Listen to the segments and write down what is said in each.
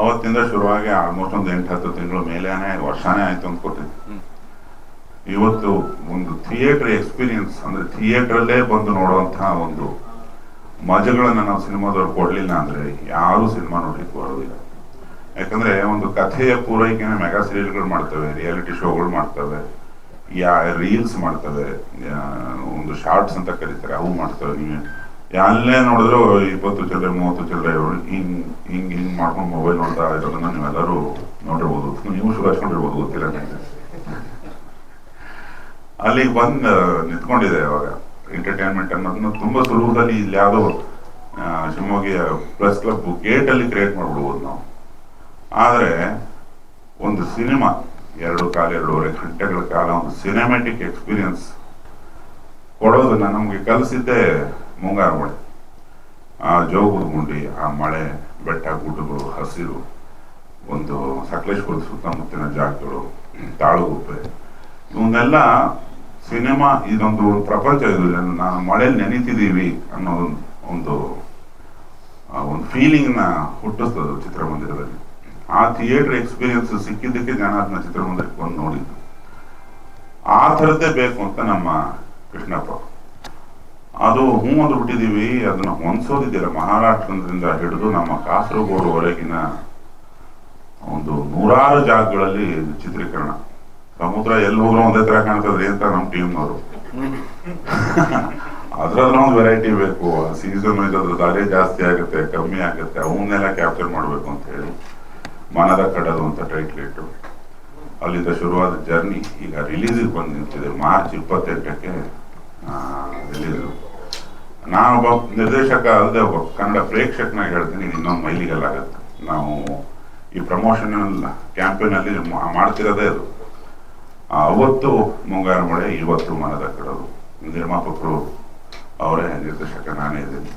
ಅವತ್ತಿಂದ ಶುರುವಾಗಿ ಆಲ್ಮೋಸ್ಟ್ ಒಂದು ಎಂಟು ಹತ್ತು ತಿಂಗಳು ಮೇಲೇನೆ ವರ್ಷಾನೇ ಆಯ್ತು ಅಂದ್ಕೊತೀನಿ ಇವತ್ತು ಒಂದು ಥಿಯೇಟರ್ ಎಕ್ಸ್ಪೀರಿಯನ್ಸ್ ಅಂದ್ರೆ ಥಿಯೇಟ್ರಲ್ಲೇ ಬಂದು ನೋಡುವಂತಹ ಒಂದು ಮಜಗಳನ್ನು ನಾವು ಸಿನಿಮಾದವ್ರು ಕೊಡ್ಲಿಲ್ಲ ಅಂದ್ರೆ ಯಾರು ಸಿನಿಮಾ ನೋಡ್ಲಿಕ್ಕೆ ಬರೋದಿಲ್ಲ. ಯಾಕಂದ್ರೆ ಒಂದು ಕಥೆಯ ಪೂರೈಕೆನ ಮೆಗಾ ಸೀರಿಯಲ್ಗಳು ಮಾಡ್ತವೆ ರಿಯಾಲಿಟಿ ಶೋಗಳು ಮಾಡ್ತವೆ ಯಾ ರೀಲ್ಸ್ ಮಾಡ್ತವೆ ಒಂದು ಶಾರ್ಟ್ಸ್ ಅಂತ ಕರೀತಾರೆ ಅವು ಮಾಡ್ತವೆ ನೀವು. ಎಲ್ಲೇ ನೋಡಿದ್ರು ಇಪ್ಪತ್ತು ಚಿಲ್ಲರೆ ಮೂವತ್ತು ಚಿಲ್ಲರೆ ಹಿಂಗ್ ಹಿಂಗ್ ಹಿಂಗ್ ಮಾಡ್ಕೊಂಡು ಮೊಬೈಲ್ ನೋಡ್ತಾ ಇರೋದನ್ನ ನೀವೆಲ್ಲರೂ ನೋಡಿರ್ಬೋದು. ನೀವು ಶುರು ಹಚ್ಕೊಂಡಿರ್ಬೋದು, ಗೊತ್ತಿಲ್ಲ ನನಗೆ ಅಲ್ಲಿಗೆ ಬಂದು ನಿಂತ್ಕೊಂಡಿದೆ ಅವಾಗ ಎಂಟರ್ಟೈನ್ಮೆಂಟ್ ಅನ್ನೋದನ್ನ ತುಂಬಾ ಸುಲಭದಲ್ಲಿ ಇಲ್ಲಿ ಯಾವುದೋ ಶಿವಮೊಗ್ಗ ಪ್ರೆಸ್ ಕ್ಲಬ್ ಗೇಟ್ ಅಲ್ಲಿ ಕ್ರಿಯೇಟ್ ಮಾಡ್ಬಿಡ್ಬೋದು ನಾವು. ಆದ್ರೆ ಒಂದು ಸಿನಿಮಾ, ಎರಡು ಕಾಲ, ಎರಡೂವರೆ ಗಂಟೆಗಳ ಕಾಲ ಒಂದು ಸಿನಿಮ್ಯಾಟಿಕ್ ಎಕ್ಸ್ಪೀರಿಯನ್ಸ್ ಕೊಡೋದನ್ನ ನಮ್ಗೆ ಕಲಿಸಿದ್ದೆ ಮುಂಗಾರು ಮಳೆ ಆ ಜೋಗದ ಗುಂಡಿ, ಆ ಮಳೆ, ಬೆಟ್ಟ, ಗುಡ್ಡಗಳು, ಹಸಿರು, ಒಂದು ಸಕಲೇಶ್ವರದ ಸುತ್ತಮುತ್ತಿನ ಜಾಗಗಳು ತಾಳುಗುಪ್ಪೆ ಇವನ್ನೆಲ್ಲ ಸಿನಿಮಾ, ಇದೊಂದು ಪ್ರಪಂಚ ಇದು. ನಾನು ಮಳೆಯಲ್ಲಿ ನೆನೀತಿದ್ದೀವಿ ಅನ್ನೋ ಒಂದು ಒಂದು ಫೀಲಿಂಗ್ನ ಹುಟ್ಟಿಸ್ತದೆ ಚಿತ್ರಮಂದಿರದಲ್ಲಿ. ಆ ಥಿಯೇಟರ್ ಎಕ್ಸ್ಪೀರಿಯನ್ಸ್ ಸಿಕ್ಕಿದ್ದಕ್ಕೆ ಜನ ಅದನ್ನ ಚಿತ್ರಮಂದಿರಕ್ಕೆ ಬಂದು ನೋಡಿದ್ದು. ಆ ಥರದ್ದೇ ಬೇಕು ಅಂತ ನಮ್ಮ ಕೃಷ್ಣಪ್ಪ ಅದು ಹೂ ಅಂದ್ರೆ ಬಿಟ್ಟಿದೀವಿ ಅದನ್ನ ಹೊಂದಿಸೋದಿದ್ದೀರ ಮಹಾರಾಷ್ಟ್ರದಿಂದ ಹಿಡಿದು ನಮ್ಮ ಕಾಸರಗೋಡುವರೆಗಿನ ಒಂದು ನೂರಾರು ಜಾಗಗಳಲ್ಲಿ ಚಿತ್ರೀಕರಣ. ಸಮುದ್ರ ಎಲ್ಲಿ ಒಂದೇ ತರ ಕಾಣ್ತದ್ರಿ ಅಂತ ನಮ್ಮ ಟೀಮ್ನವರು. ಅದ್ರದ್ರ ಒಂದು ವೆರೈಟಿ ಬೇಕು. ಸೀಸನ್ ಅದ್ರ ದಾರಿ ಜಾಸ್ತಿ ಆಗುತ್ತೆ, ಕಮ್ಮಿ ಆಗುತ್ತೆ. ಅವನ್ನೆಲ್ಲ ಕ್ಯಾಪ್ಚರ್ ಮಾಡಬೇಕು ಅಂತ ಹೇಳಿ ಮನದ ಕಡದು ಅಂತ ಟೈಟ್ಲ್ ಇಟ್ಟು ಅಲ್ಲಿಂದ ಶುರುವಾದ ಜರ್ನಿ ಈಗ ರಿಲೀಸಿಗೆ ಬಂದು ನಿಂತಿದೆ. ಮಾರ್ಚ್ ಇಪ್ಪತ್ತೆಂಟಕ್ಕೆ ರಿಲೀಸ್ ನಾನೊಬ್ಬ ನಿರ್ದೇಶಕ ಅಲ್ಲದೆ ಒಬ್ಬ ಕನ್ನಡ ಪ್ರೇಕ್ಷಕನ ಹೇಳ್ತೀನಿ, ಇನ್ನೊಂದು ಮೈಲಿಗಲ್ಲಾಗತ್ತೆ. ನಾವು ಈ ಪ್ರಮೋಷನಲ್ ಕ್ಯಾಂಪೇನ್ ಅಲ್ಲಿ ಮಾಡ್ತಿರೋದೇ ಅದು. ಅವತ್ತು ಮುಂಗಾರು ಮಳೆ, ಇವತ್ತು ಮನದ ಕಡೋದು. ನಿರ್ಮಾಪಕರು ಅವರೇ ನಿರ್ದೇಶಕ, ನಾನೇ ಇದ್ದೀನಿ.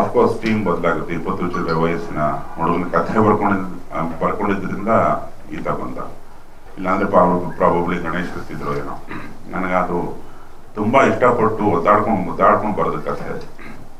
ಅಫ್ಕೋರ್ಸ್ ಟೀಮ್ ಬದಲಾಗುತ್ತೆ. ಇಪ್ಪತ್ತು ವರ್ಷದ ವಯಸ್ಸಿನ ಹುಡುಗನ ಕಥೆ ಬರ್ಕೊಂಡಿದ್ದ ಬರ್ಕೊಂಡಿದ್ದರಿಂದ ಈತ ಬಂದ. ಇಲ್ಲಾಂದ್ರೆ ಪ್ರಾಬಬ್ಲಿ ಗಣೇಶ್ ಇರ್ತಿದ್ರು ಏನೋ. ನನಗದು ತುಂಬಾ ಇಷ್ಟಪಟ್ಟು ಒದ್ದಾಡ್ಕೊಂಡು ಮುದ್ದಾಡ್ಕೊಂಡು ಬರೆದ ಕಥೆ